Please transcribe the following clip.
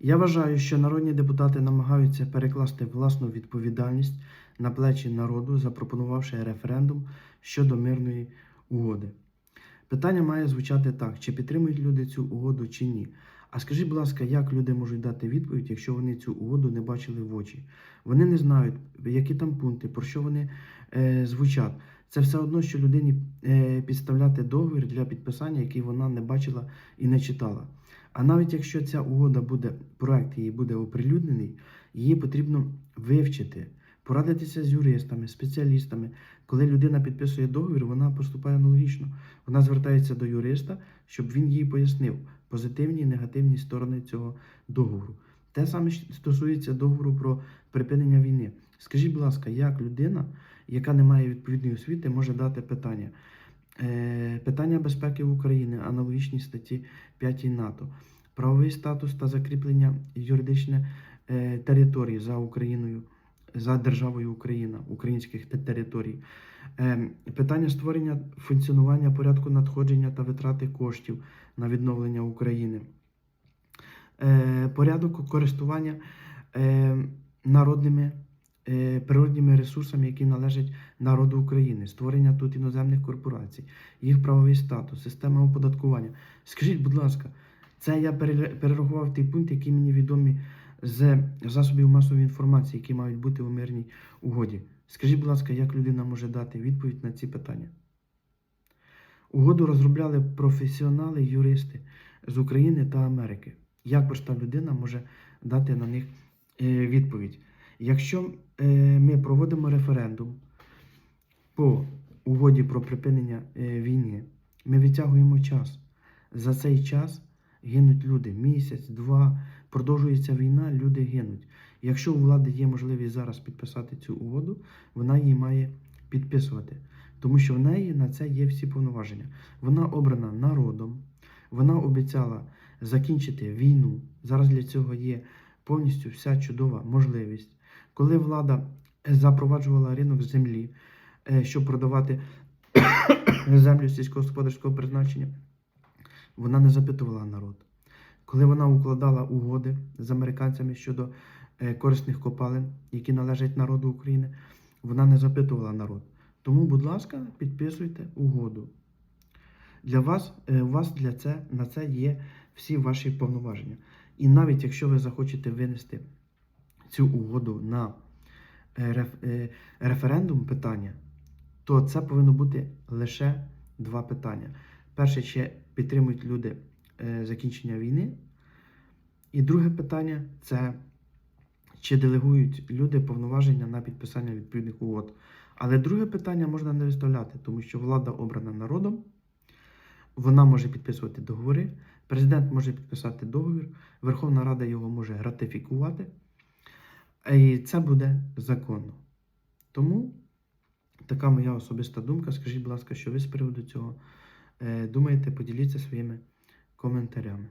Я вважаю, що народні депутати намагаються перекласти власну відповідальність на плечі народу, запропонувавши референдум щодо мирної угоди. Питання має звучати так: чи підтримують люди цю угоду чи ні. А скажіть, будь ласка, як люди можуть дати відповідь, якщо вони цю угоду не бачили в очі? Вони не знають, які там пункти, про що вони е, звучать. Це все одно, що людині е, підставляти договір для підписання, який вона не бачила і не читала. А навіть якщо ця угода буде, проект її буде оприлюднений, її потрібно вивчити, порадитися з юристами, спеціалістами. Коли людина підписує договір, вона поступає аналогічно. Вона звертається до юриста, щоб він їй пояснив позитивні і негативні сторони цього договору. Те саме стосується договору про припинення війни. Скажіть, будь ласка, як людина, яка не має відповідної освіти, може дати питання? Е, питання безпеки України, аналогічні статті 5 НАТО, правовий статус та закріплення юридичної е, території за Україною, за державою Україна, українських територій. Е, питання створення функціонування порядку надходження та витрати коштів на відновлення України. Порядок користування народними природніми ресурсами, які належать народу України, створення тут іноземних корпорацій, їх правовий статус, система оподаткування. Скажіть, будь ласка, це я перерахував ті пункти, які мені відомі з засобів масової інформації, які мають бути у мирній угоді. Скажіть, будь ласка, як людина може дати відповідь на ці питання? Угоду розробляли професіонали, юристи з України та Америки. Як проста людина може дати на них е, відповідь? Якщо е, ми проводимо референдум по угоді про припинення е, війни, ми відтягуємо час. За цей час гинуть люди місяць, два, продовжується війна, люди гинуть. Якщо у влади є можливість зараз підписати цю угоду, вона її має підписувати, тому що в неї на це є всі повноваження. Вона обрана народом, вона обіцяла закінчити війну. Зараз для цього є повністю вся чудова можливість. Коли влада запроваджувала ринок землі, е, щоб продавати землю сільськогосподарського призначення, вона не запитувала народ. Коли вона укладала угоди з американцями щодо е, корисних копалин, які належать народу України, вона не запитувала народ. Тому, будь ласка, підписуйте угоду. Для вас, е, у вас для це, на це є всі ваші повноваження. І навіть якщо ви захочете винести цю угоду на е, е, референдум питання, то це повинно бути лише два питання. Перше, чи підтримують люди е, закінчення війни. І друге питання це чи делегують люди повноваження на підписання відповідних угод. Але друге питання можна не виставляти, тому що влада обрана народом, вона може підписувати договори, президент може підписати договір, Верховна Рада його може ратифікувати, і це буде законно. Тому така моя особиста думка. Скажіть, будь ласка, що ви з приводу цього е, думаєте, поділіться своїми коментарями.